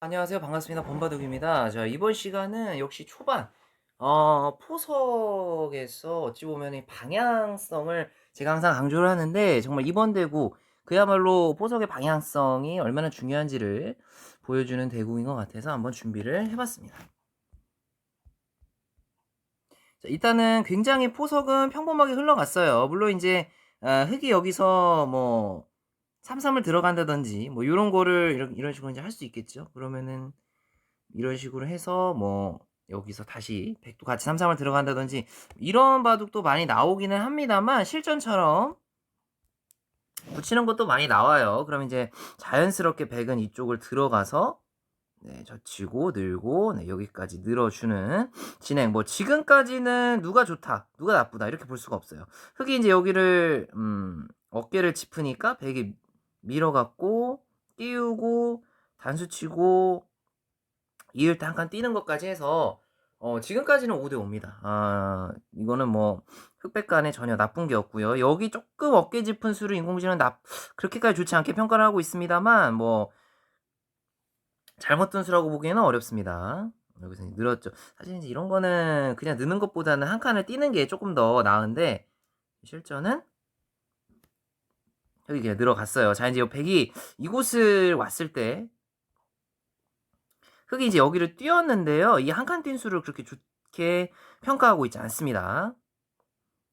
안녕하세요. 반갑습니다. 범바둑입니다. 자, 이번 시간은 역시 초반, 어, 포석에서 어찌 보면 이 방향성을 제가 항상 강조를 하는데, 정말 이번 대구, 그야말로 포석의 방향성이 얼마나 중요한지를 보여주는 대구인 것 같아서 한번 준비를 해봤습니다. 자, 일단은 굉장히 포석은 평범하게 흘러갔어요. 물론 이제, 아, 흙이 여기서 뭐, 삼삼을 들어간다든지 뭐 이런 거를 이런 이런 식으로 이제 할 수 있겠죠. 그러면은 이런 식으로 해서 뭐 여기서 다시 백도 같이 삼삼을 들어간다든지 이런 바둑도 많이 나오기는 합니다만 실전처럼 붙이는 것도 많이 나와요. 그럼 이제 자연스럽게 백은 이쪽을 들어가서 네, 젖히고 늘고 네, 여기까지 늘어주는 진행. 뭐 지금까지는 누가 좋다, 누가 나쁘다 이렇게 볼 수가 없어요. 흙이 이제 여기를 음, 어깨를 짚으니까 백이 밀어갖고 띄우고 단수 치고 이을 때한칸 뛰는 것까지 해서 어, 지금까지는 5대 5입니다. 아, 이거는 뭐 흑백 간에 전혀 나쁜 게 없고요. 여기 조금 어깨 짚은 수를 인공지능 나 그렇게까지 좋지 않게 평가를 하고 있습니다만 뭐 잘못 둔 수라고 보기에는 어렵습니다. 여기서 늘었죠. 사실 이제 이런 거는 그냥 느는 것보다는 한 칸을 뛰는 게 조금 더 나은데 실전은 여기 그냥 늘어갔어요. 자, 이제 백이 이곳을 왔을 때 흑이 이제 여기를 뛰었는데요. 이 한 칸 뛴 수를 그렇게 좋게 평가하고 있지 않습니다.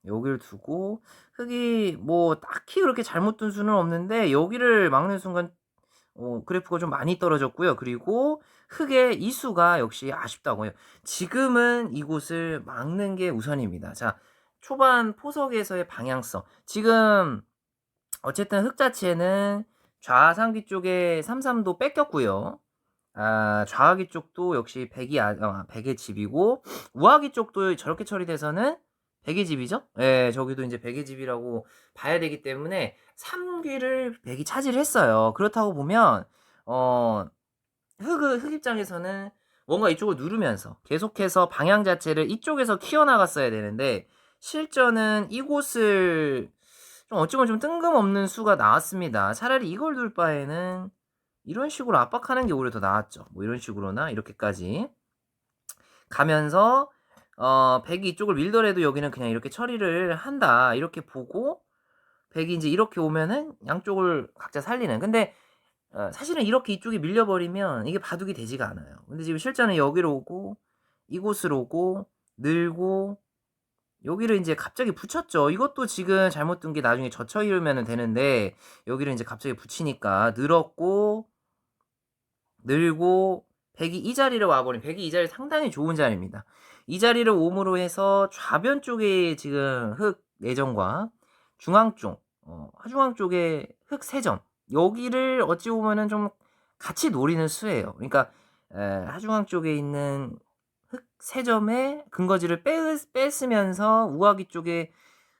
여기를 두고 흑이 뭐 딱히 그렇게 잘못 둔 수는 없는데 여기를 막는 순간 어, 그래프가 좀 많이 떨어졌고요. 그리고 흑의 이수가 역시 아쉽다고요. 지금은 이곳을 막는 게 우선입니다. 자, 초반 포석에서의 방향성. 지금 어쨌든 흙 자체는 좌상귀 쪽에 삼삼도 뺏겼고요. 아, 좌하기 쪽도 역시 백이 아, 어, 백의 집이고 우하기 쪽도 저렇게 처리돼서는 백의 집이죠. 예, 저기도 이제 백의 집이라고 봐야 되기 때문에 3귀를 백이 차지를 했어요. 그렇다고 보면 어 흙, 흙 입장에서는 뭔가 이쪽을 누르면서 계속해서 방향 자체를 이쪽에서 키워나갔어야 되는데 실전은 이곳을 좀 어찌보면 좀 뜬금없는 수가 나왔습니다. 차라리 이걸 둘 바에는 이런 식으로 압박하는 게 오히려 더 나았죠. 뭐 이런 식으로나 이렇게까지 가면서 어, 백이 이쪽을 밀더라도 여기는 그냥 이렇게 처리를 한다. 이렇게 보고 백이 이제 이렇게 오면은 양쪽을 각자 살리는. 근데 어, 사실은 이렇게 이쪽이 밀려버리면 이게 바둑이 되지가 않아요. 근데 지금 실전은 여기로 오고 이곳으로 오고 늘고 여기를 이제 갑자기 붙였죠. 이것도 지금 잘못 둔 게 나중에 젖혀 이으면 되는데 여기를 이제 갑자기 붙이니까 늘었고 늘고 백이 이 자리를 와버린 백이 이 자리 상당히 좋은 자리입니다. 이 자리를 옴으로 해서 좌변 쪽에 지금 흙 내정과 중앙 쪽 어, 하중앙 쪽에 흙 세점 여기를 어찌 보면은 좀 같이 노리는 수예요. 그러니까 에, 하중앙 쪽에 있는 세점에 근거지를 빼, 뺐으면서 우아기 쪽에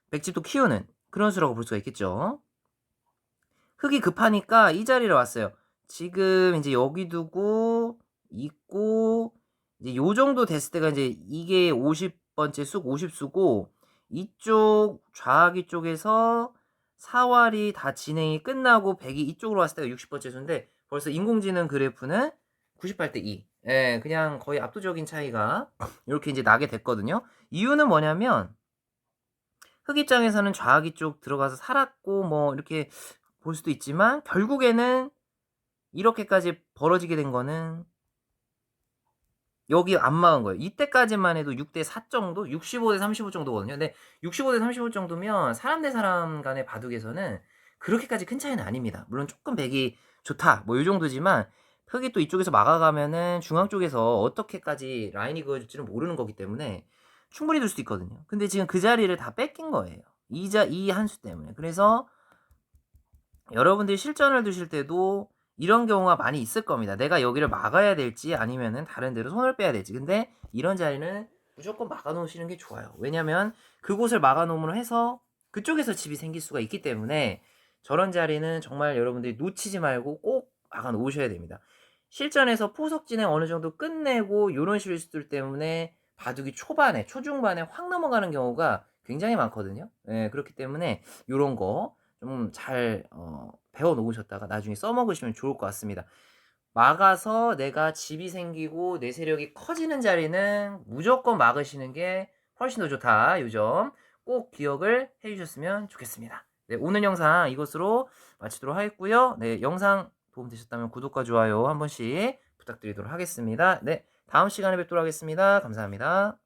백집도 키우는 그런 수라고 볼 수가 있겠죠. 흙이 급하니까 이 자리를 왔어요. 지금 이제 여기 두고 있고 이제 요 정도 됐을 때가 이제 이게 50번째 쑥 50수고 이쪽 좌하기 쪽에서 사활이 다 진행이 끝나고 백이 이쪽으로 왔을 때가 60번째 수인데 벌써 인공지능 그래프는 98대 2. 예, 그냥 거의 압도적인 차이가 이렇게 이제 나게 됐거든요. 이유는 뭐냐면 흑 입장에서는 좌하기 쪽 들어가서 살았고 뭐 이렇게 볼 수도 있지만 결국에는 이렇게까지 벌어지게 된 거는 여기 안 막은 거예요. 이때까지만 해도 6대 4 정도, 65대 35 정도거든요. 근데 65대 35 정도면 사람 대 사람 간의 바둑에서는 그렇게까지 큰 차이는 아닙니다. 물론 조금 백이 좋다, 뭐 이 정도지만 흙이 또 이쪽에서 막아가면은 중앙 쪽에서 어떻게까지 라인이 그어질지는 모르는 거기 때문에 충분히 둘 수도 있거든요. 근데 지금 그 자리를 다 뺏긴 거예요. 이자 이 한수 때문에. 그래서 여러분들이 실전을 두실 때도 이런 경우가 많이 있을 겁니다. 내가 여기를 막아야 될지 아니면은 다른 데로 손을 빼야 될지. 근데 이런 자리는 무조건 막아 놓으시는 게 좋아요. 왜냐면 그곳을 막아 놓음으로 해서 그쪽에서 집이 생길 수가 있기 때문에 저런 자리는 정말 여러분들이 놓치지 말고 꼭 막아 놓으셔야 됩니다. 실전에서 포석 진행 어느 정도 끝내고 이런 실수들 때문에 바둑이 초반에 초중반에 확 넘어가는 경우가 굉장히 많거든요. 예, 그렇기 때문에 이런 거 좀 잘 어, 배워 놓으셨다가 나중에 써먹으시면 좋을 것 같습니다. 막아서 내가 집이 생기고 내 세력이 커지는 자리는 무조건 막으시는 게 훨씬 더 좋다. 요점 꼭 기억을 해 주셨으면 좋겠습니다. 네, 오늘 영상 이것으로 마치도록 하겠고요. 네, 영상 도움 되셨다면 구독과 좋아요 한 번씩 부탁드리도록 하겠습니다. 네, 다음 시간에 뵙도록 하겠습니다. 감사합니다.